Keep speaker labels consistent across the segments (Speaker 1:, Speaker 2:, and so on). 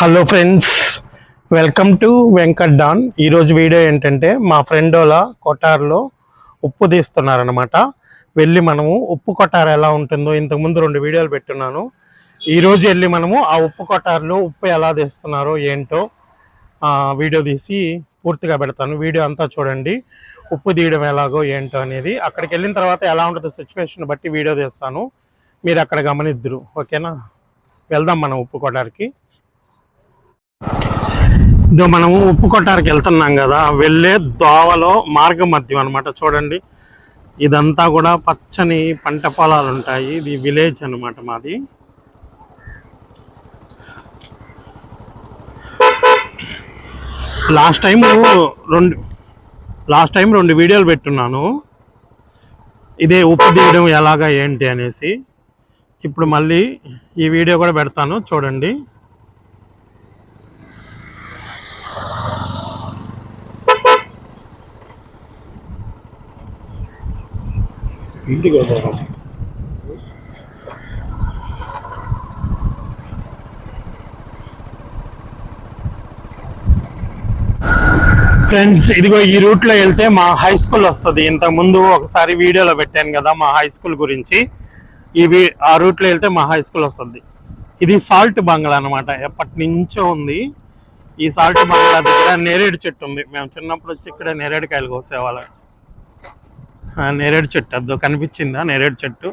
Speaker 1: Hello friends welcome to Venkat Don ఈరోజు video ఏంటంటే మా ఫ్రెండ్ వాళ్ళ కొటార్లో ఉప్పు తీస్తున్నారనమాట వెళ్ళి మనము ఉప్పు కొట్టారు ఎలా ఉంటుందో ఇంతకుముందు రెండు వీడియోలు పెట్టున్నాను. ఈరోజు వెళ్ళి మనము ఆ ఉప్పు కొట్టారులో ఉప్పు ఎలా తీస్తున్నారో ఏంటో వీడియో తీసి పూర్తిగా పెడతాను. వీడియో అంతా చూడండి. ఉప్పు తీయడం ఎలాగో ఏంటో అనేది. అక్కడికి వెళ్ళిన తర్వాత ఎలా ఉంటుందో సిచ్యువేషన్ బట్టి వీడియో తీస్తాను. మీరు అక్కడ గమనిద్దురు. ఓకేనా? వెళ్దాం మనం ఉప్పు కొట్టారికి ఇదో మనము ఉప్పు కొట్టారికి వెళ్తున్నాం కదా వెళ్ళే దోవలో మార్గ మధ్యం అనమాట చూడండి. ఇదంతా కూడా పచ్చని పంట పొలాలు ఉంటాయి ఇది విలేజ్ అన్నమాట మాది. లాస్ట్ టైం రెండు లాస్ట్ టైం రెండు వీడియోలు పెట్టున్నాను. ఇదే ఉప్పు తీయడం ఎలాగా ఏంటి అనేసి. ఇప్పుడు మళ్ళీ ఈ వీడియో కూడా పెడతాను చూడండి. ఇంటికి వెళ్దాం. ఫ్రెండ్స్ ఇదిగో ఈ రూట్లో వెళ్తే మా హై స్కూల్ వస్తుంది. ఇంతకు ముందు ఒకసారి వీడియోలో పెట్టాను కదా మా హై స్కూల్ గురించి. ఇవి ఆ రూట్లో వెళ్తే మా హై స్కూల్ వస్తుంది. ఇది సాల్ట్ బంగ్లా అన్నమాట. ఎప్పటి నుంచో ఉంది. ఈ సాల్ట్ బంగ్లా దగ్గర నేరేడు చెట్టు ఉంది. మేము చిన్నప్పుడు వచ్చి ఇక్కడ నేరేడుకాయలు కోసేవాళ్ళం. నేరేడు చెట్టు అదో కనిపించిందా నేరేడు చెట్టు?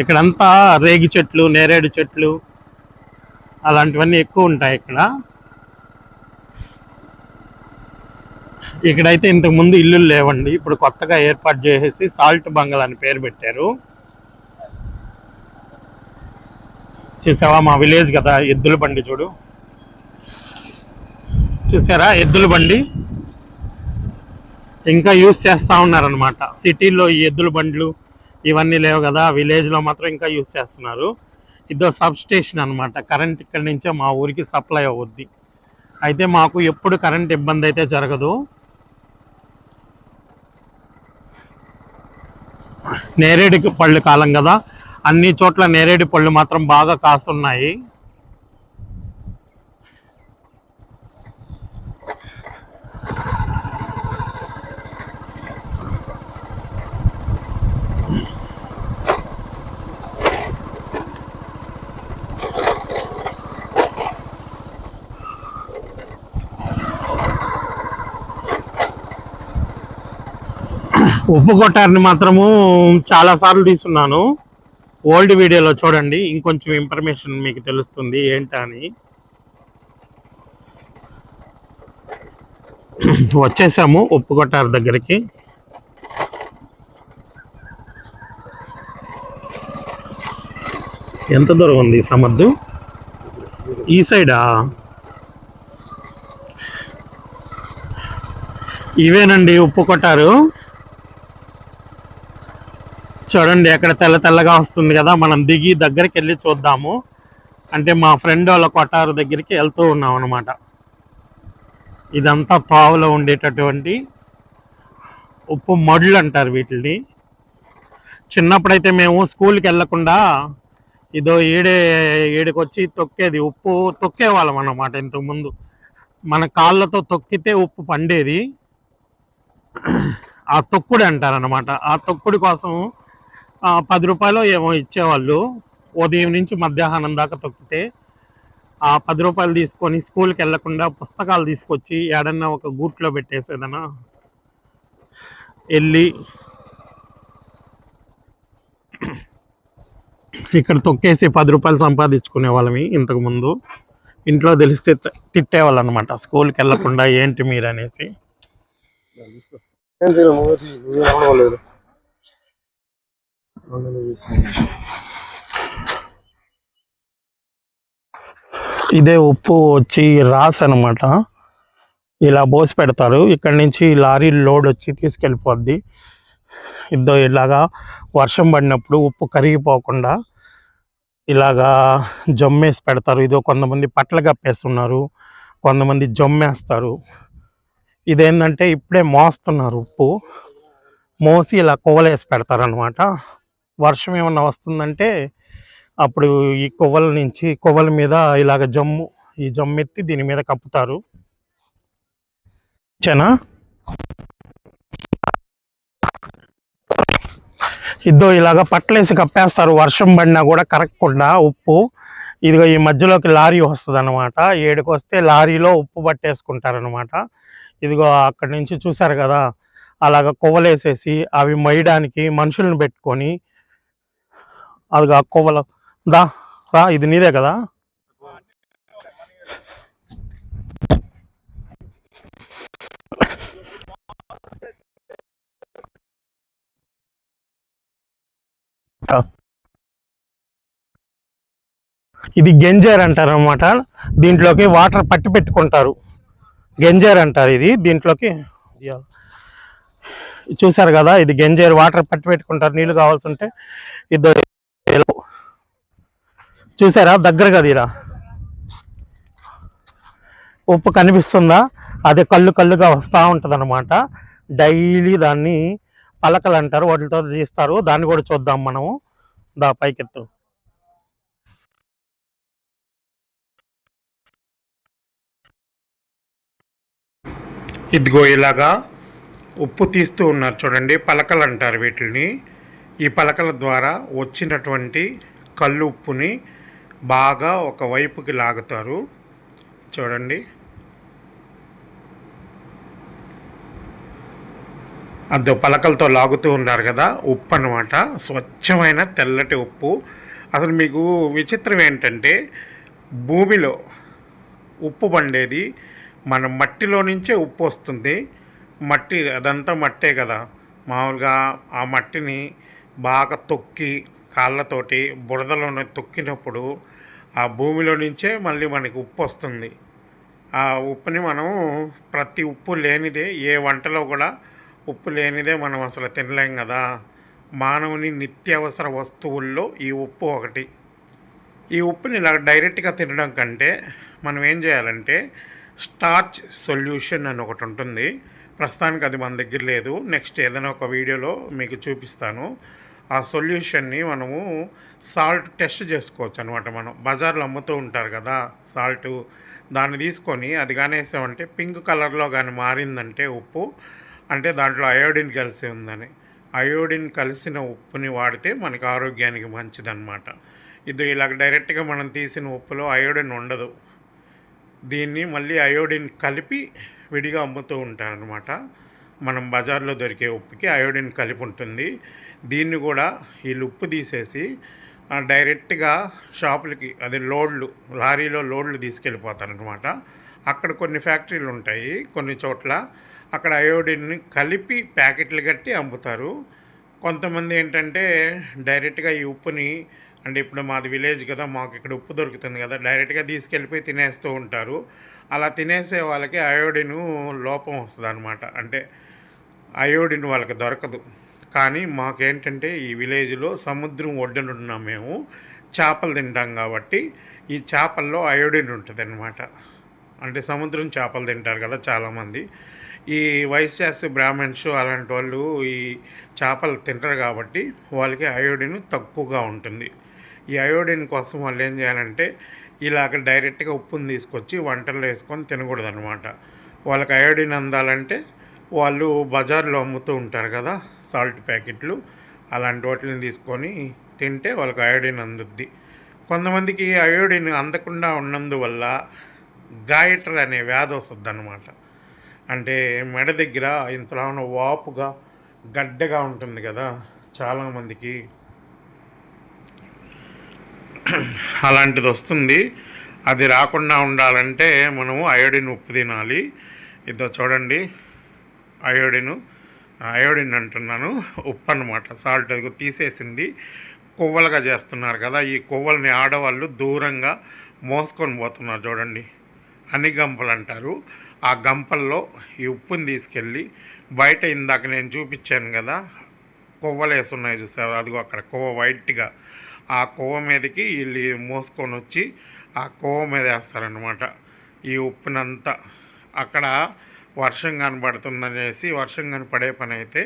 Speaker 1: ఇక్కడంతా రేగి చెట్లు నేరేడు చెట్లు అలాంటివన్నీ ఎక్కువ ఉంటాయి ఇక్కడ. ఇక్కడైతే ఇంతకు ముందు ఇల్లులు లేవండి ఇప్పుడు కొత్తగా ఏర్పాటు చేసేసి సాల్ట్ బంగల్ అని పేరు పెట్టారు. చూసావా మా విలేజ్ కదా ఎద్దుల బండి చూడు. చూసారా ఎద్దుల బండి? ఇంకా యూజ్ చేస్తూ ఉన్నారనమాట సిటీల్లో ఈ ఎద్దుల బండ్లు ఇవన్నీ లేవు కదా విలేజ్లో మాత్రం ఇంకా యూజ్ చేస్తున్నారు. ఇదో సబ్ స్టేషన్ అనమాట కరెంట్ ఇక్కడి నుంచే మా ఊరికి సప్లై అవుద్ది. అయితే మాకు ఎప్పుడు కరెంట్ ఇబ్బంది అయితే జరగదు. నేరేడు పళ్ళు కాలం కదా. అన్ని చోట్ల నేరేడు పళ్ళు మాత్రం బాగా కాసున్నాయి. ఉప్పు కొట్టారిని మాత్రము చాలా సార్లు ఓల్డ్ వీడియోలో చూడండి ఇంకొంచెం ఇన్ఫర్మేషన్ మీకు తెలుస్తుంది ఏంటా అని వచ్చేసాము ఉప్పు కొట్టారు దగ్గరికి. ఎంత దూరం ఉంది సమర్థు ఈ సైడా? ఇవేనండి ఉప్పు కొట్టారు. చూడండి అక్కడ తెల్ల తెల్లగా వస్తుంది కదా మనం దిగి దగ్గరికి వెళ్ళి చూద్దాము. అంటే మా ఫ్రెండ్ వాళ్ళ కొట్టారు దగ్గరికి వెళ్తూ ఉన్నాం అనమాట ఇదంతా పావులో ఉండేటటువంటి ఉప్పు మడులు అంటారు వీటిని చిన్నప్పుడైతే మేము స్కూల్కి వెళ్ళకుండా ఇదో ఈడే ఈడికి తొక్కేది ఉప్పు తొక్కేవాళ్ళం అన్నమాట ఇంతకుముందు. మన కాళ్ళతో తొక్కితే ఉప్పు పండేది. ఆ తొక్కుడు అంటారనమాట ఆ తొక్కుడు కోసం పది రూపాయలు ఏమో ఇచ్చేవాళ్ళు. ఉదయం నుంచి మధ్యాహ్నం దాకా తొక్కితే ఆ పది రూపాయలు తీసుకొని స్కూల్కి వెళ్ళకుండా పుస్తకాలు తీసుకొచ్చి ఏడన్నా ఒక గూట్లో పెట్టేసేదనా వెళ్ళి ఇక్కడ తొక్కేసి పది రూపాయలు సంపాదించుకునే వాళ్ళమి ఇంతకు ముందు. ఇంట్లో తెలిస్తే తిట్టేవాళ్ళు అనమాట స్కూల్కి వెళ్ళకుండా ఏంటి మీరు అనేసి
Speaker 2: ఇదే
Speaker 1: ఉప్పు వచ్చి రాస్ అనమాట ఇలా పోసి పెడతారు. ఇక్కడ నుంచి లారీ లోడ్ వచ్చి తీసుకెళ్ళిపోద్ది. ఇద్దో ఇలాగా వర్షం పడినప్పుడు ఉప్పు కరిగిపోకుండా ఇలాగా జమ్మేసి పెడతారు. ఇదో కొంతమంది పట్ల కప్పేస్తున్నారు. కొంతమంది జమ్మేస్తారు. ఇదేంటంటే ఇప్పుడే మోస్తున్నారు ఉప్పు. మోసి ఇలా కోలేసి పెడతారనమాట వర్షం ఏమన్నా వస్తుందంటే
Speaker 3: అప్పుడు ఈ కొవ్వల నుంచి కొవ్వల మీద ఇలాగ జమ్ము ఈ జమ్ము ఎత్తి దీని మీద కప్పుతారు. చనా? ఇద్దో ఇలాగ పట్లేసి కప్పేస్తారు. వర్షం పడినా కూడా కరగకుండా ఉప్పు. ఇదిగో ఈ మధ్యలోకి లారీ వస్తుంది అనమాట ఏడుకు వస్తే లారీలో ఉప్పు పట్టేసుకుంటారనమాట ఇదిగో అక్కడి నుంచి చూశారు కదా అలాగ కొవ్వలేసేసి అవి మొయ్యడానికి మనుషులను పెట్టుకొని అది ఆ దా రా ఇది నీదే కదా? ఇది గెంజర్ అంటారు అనమాట దీంట్లోకి వాటర్ పట్టి పెట్టుకుంటారు. గెంజర్ అంటారు ఇది. దీంట్లోకి చూసారు చూశారు కదా ఇది గెంజర్ వాటర్ పట్టి పెట్టుకుంటారు. నీళ్ళు కావాల్సి ఉంటే ఇద్దరు చూసారా? దగ్గర తీరా. ఉప్పు కనిపిస్తుందా? అది కళ్ళు కళ్ళుగా వస్తూ ఉంటుంది అనమాట డైలీ దాన్ని పలకలు అంటారు వాటితో తీస్తారు. దాన్ని కూడా చూద్దాం మనము. దా పైకెత్తు. ఇదిగో ఇలాగా ఉప్పు తీస్తూ ఉన్నారు చూడండి పలకలు అంటారు వీటిని ఈ పలకల ద్వారా వచ్చినటువంటి కళ్ళు ఉప్పుని బాగా ఒక వైపుకి లాగుతారు. చూడండి. అదో పలకలతో లాగుతూ ఉన్నారు కదా ఉప్పు అన్నమాట. స్వచ్ఛమైన తెల్లటి ఉప్పు. అసలు మీకు విచిత్రం ఏంటంటే భూమిలో ఉప్పు పండేది మన మట్టిలో నుంచే ఉప్పు వస్తుంది. మట్టి అదంతా మట్టే కదా. మామూలుగా ఆ మట్టిని బాగా తొక్కి కాళ్ళతోటి బురదలోనే తొక్కినప్పుడు ఆ భూమిలో నుంచే మళ్ళీ మనకి ఉప్పు వస్తుంది. ఆ ఉప్పుని మనం ప్రతి ఉప్పు లేనిదే ఏ వంటలో కూడా ఉప్పు లేనిదే మనం అసలు తినలేం కదా. మానవుని నిత్యావసర వస్తువుల్లో ఈ ఉప్పు ఒకటి. ఈ ఉప్పుని ఇలా డైరెక్ట్గా తినడం కంటే మనం ఏం చేయాలంటే స్టార్చ్ సొల్యూషన్ అని ఒకటి ఉంటుంది. ప్రస్తుతానికి అది మన దగ్గర లేదు. నెక్స్ట్ ఏదైనా ఒక వీడియోలో మీకు చూపిస్తాను. ఆ సొల్యూషన్ని మనము సాల్ట్ టెస్ట్ చేసుకోవచ్చు అనమాట మనం. బజార్లో అమ్ముతూ ఉంటారు కదా సాల్ట్. దాన్ని తీసుకొని అది కానేసామంటే పింక్ కలర్లో కానీ మారిందంటే ఉప్పు అంటే దాంట్లో అయోడిన్ కలిసి ఉందని. అయోడిన్ కలిసిన ఉప్పుని వాడితే మనకి ఆరోగ్యానికి మంచిదన్నమాట. ఇది ఇలాగ డైరెక్ట్గా మనం తీసిన ఉప్పులో అయోడిన్ ఉండదు. దీన్ని మళ్ళీ అయోడిన్ కలిపి విడిగా అమ్ముతూ ఉంటారనమాట మనం బజార్లో దొరికే ఉప్పుకి అయోడిన్ కలిపి ఉంటుంది. దీన్ని కూడా వీళ్ళు ఉప్పు తీసేసి డైరెక్ట్గా షాపులకి అది లోడ్లు లారీలో లోడ్లు తీసుకెళ్ళిపోతారనమాట అక్కడ కొన్ని ఫ్యాక్టరీలు ఉంటాయి కొన్ని చోట్ల. అక్కడ అయోడిన్ని కలిపి ప్యాకెట్లు కట్టి అమ్ముతారు. కొంతమంది ఏంటంటే డైరెక్ట్గా ఈ ఉప్పుని అంటే ఇప్పుడు మాది విలేజ్ కదా మాకు ఇక్కడ ఉప్పు దొరుకుతుంది కదా డైరెక్ట్గా తీసుకెళ్ళిపోయి తినేస్తూ ఉంటారు. అలా తినేసే వాళ్ళకి అయోడిన్ లోపం వస్తుంది అనమాట అంటే అయోడిన్ వాళ్ళకి దొరకదు. కానీ మాకేంటంటే ఈ విలేజ్లో సముద్రం ఒడ్డున ఉన్నాం మేము చేపలు తింటాం కాబట్టి ఈ చేపల్లో అయోడిన్ ఉంటుంది అనమాట అంటే సముద్రం చేపలు తింటారు కదా చాలామంది. ఈ వైశ్యాస్ బ్రాహ్మణ్స్ అలాంటి వాళ్ళు ఈ చేపలు తింటారు కాబట్టి వాళ్ళకి అయోడిన్ తక్కువగా ఉంటుంది. ఈ అయోడిన్ కోసం వాళ్ళు ఏం చేయాలంటే ఇలాగ డైరెక్ట్గా ఉప్పుని తీసుకొచ్చి వంటల్లో వేసుకొని తినకూడదు అనమాట వాళ్ళకి అయోడిన్ అందాలంటే వాళ్ళు బజార్లో అమ్ముతూ ఉంటారు కదా సాల్ట్ ప్యాకెట్లు. అలాంటి వాటిని తీసుకొని తింటే వాళ్ళకి అయోడిన్ అందుద్ది. కొంతమందికి అయోడిన్ అందకుండా ఉన్నందువల్ల గాయటర్ అనే వ్యాధి వస్తుంది అనమాట అంటే మెడ దగ్గర ఇంతలా ఉన్న వాపుగా గడ్డగా ఉంటుంది కదా చాలామందికి అలాంటిది వస్తుంది. అది రాకుండా ఉండాలంటే మనము అయోడిన్ ఉప్పు తినాలి. ఇదో చూడండి. అయోడిన్ అయోడిన్ అంటున్నాను ఉప్పు అన్నమాట సాల్ట్ అది తీసేసింది. కొవ్వలుగా చేస్తున్నారు కదా ఈ కొవ్వల్ని ఆడవాళ్ళు దూరంగా మోసుకొని పోతున్నారు చూడండి. అని గంపలు అంటారు. ఆ గంపల్లో ఈ ఉప్పుని తీసుకెళ్ళి బయట ఇందాక నేను చూపించాను కదా కొవ్వలు వేసున్నాయి చూసారు అదిగో అక్కడ కొవ్వ వైట్గా. ఆ కొవ్వ మీదకి వీళ్ళు మోసుకొని వచ్చి ఆ కొవ్వ మీద వేస్తారనమాట ఈ ఉప్పునంతా. అక్కడ
Speaker 1: వర్షం కనబడుతుందనేసి వర్షం కనపడే పని అయితే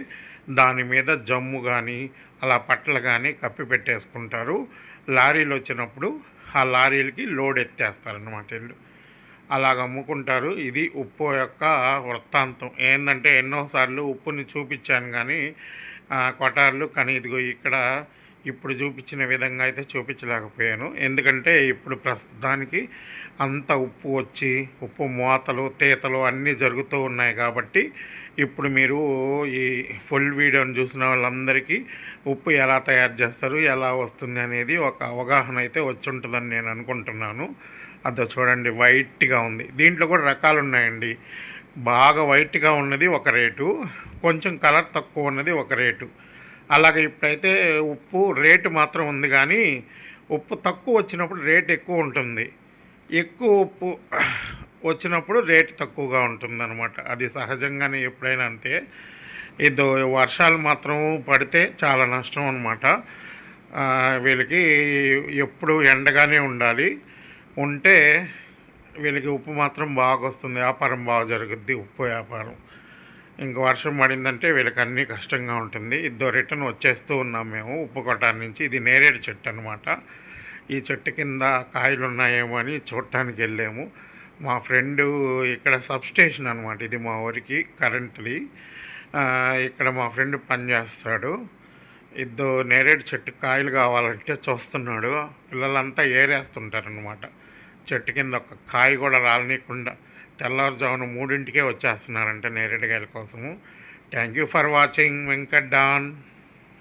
Speaker 1: దాని మీద జమ్ము కానీ అలా పట్టలు కానీ కప్పి పెట్టేసుకుంటారు. లారీలు వచ్చినప్పుడు ఆ లారీలకి లోడ్ ఎత్తేస్తారనమాట వీళ్ళు. అలాగ అమ్ముకుంటారు. ఇది ఉప్పు యొక్క వృత్తాంతం. ఏంటంటే ఎన్నోసార్లు ఉప్పుని చూపించాను కానీ కొటార్లు కానీ ఇదిగో ఇక్కడ ఇప్పుడు చూపించిన విధంగా అయితే చూపించలేకపోయాను. ఎందుకంటే ఇప్పుడు ప్రస్తుతానికి అంత ఉప్పు వచ్చి ఉప్పు మూతలు తీతలు అన్నీ జరుగుతూ ఉన్నాయి కాబట్టి ఇప్పుడు మీరు ఈ ఫుల్ వీడియోని చూసిన వాళ్ళందరికీ ఉప్పు ఎలా తయారు చేస్తారు ఎలా వస్తుంది అనేది ఒక అవగాహన అయితే వచ్చి ఉంటుందని నేను అనుకుంటున్నాను. అదో చూడండి వైట్గా ఉంది. దీంట్లో కూడా రకాలు ఉన్నాయండి. బాగా వైట్గా ఉన్నది ఒక రేటు కొంచెం కలర్ తక్కువ ఉన్నది ఒక రేటు. అలాగే ఇప్పుడైతే ఉప్పు రేటు మాత్రం ఉంది కానీ ఉప్పు తక్కువ వచ్చినప్పుడు రేట్ ఎక్కువ ఉంటుంది. ఎక్కువ ఉప్పు వచ్చినప్పుడు రేటు తక్కువగా ఉంటుందన్నమాట. అది సహజంగానే ఎప్పుడైనా అంతే. ఇది వర్షాలు మాత్రం పడితే చాలా నష్టం అనమాట వీళ్ళకి ఎప్పుడు ఎండగానే ఉండాలి. ఉంటే వీళ్ళకి ఉప్పు మాత్రం బాగా వస్తుంది. వ్యాపారం బాగా జరుగుద్ది ఉప్పు వ్యాపారం. ఇంక వర్షం పడిందంటే వీళ్ళకి అన్నీ కష్టంగా ఉంటుంది. ఇద్దో రిటర్న్ వచ్చేస్తూ ఉన్నాం మేము ఉప్పు నుంచి. ఇది నేరేడు చెట్టు అనమాట ఈ చెట్టు కింద కాయలు ఉన్నాయేమో అని చూడటానికి వెళ్ళాము. మా ఫ్రెండు ఇక్కడ సబ్స్టేషన్ అనమాట ఇది మా ఊరికి కరెంట్ది. ఇక్కడ మా ఫ్రెండ్ పనిచేస్తాడు ఇద్దో నేరేడు చెట్టు కాయలు కావాలంటే చూస్తున్నాడు. పిల్లలంతా ఏరేస్తుంటారనమాట చెట్టు కింద ఒక కాయ కూడా రాలనీయకుండా తెల్లవారుజామున మూడింటికే వచ్చేస్తున్నారంట నేరేడుగాయల కోసము. Thank you for watching Venkat Don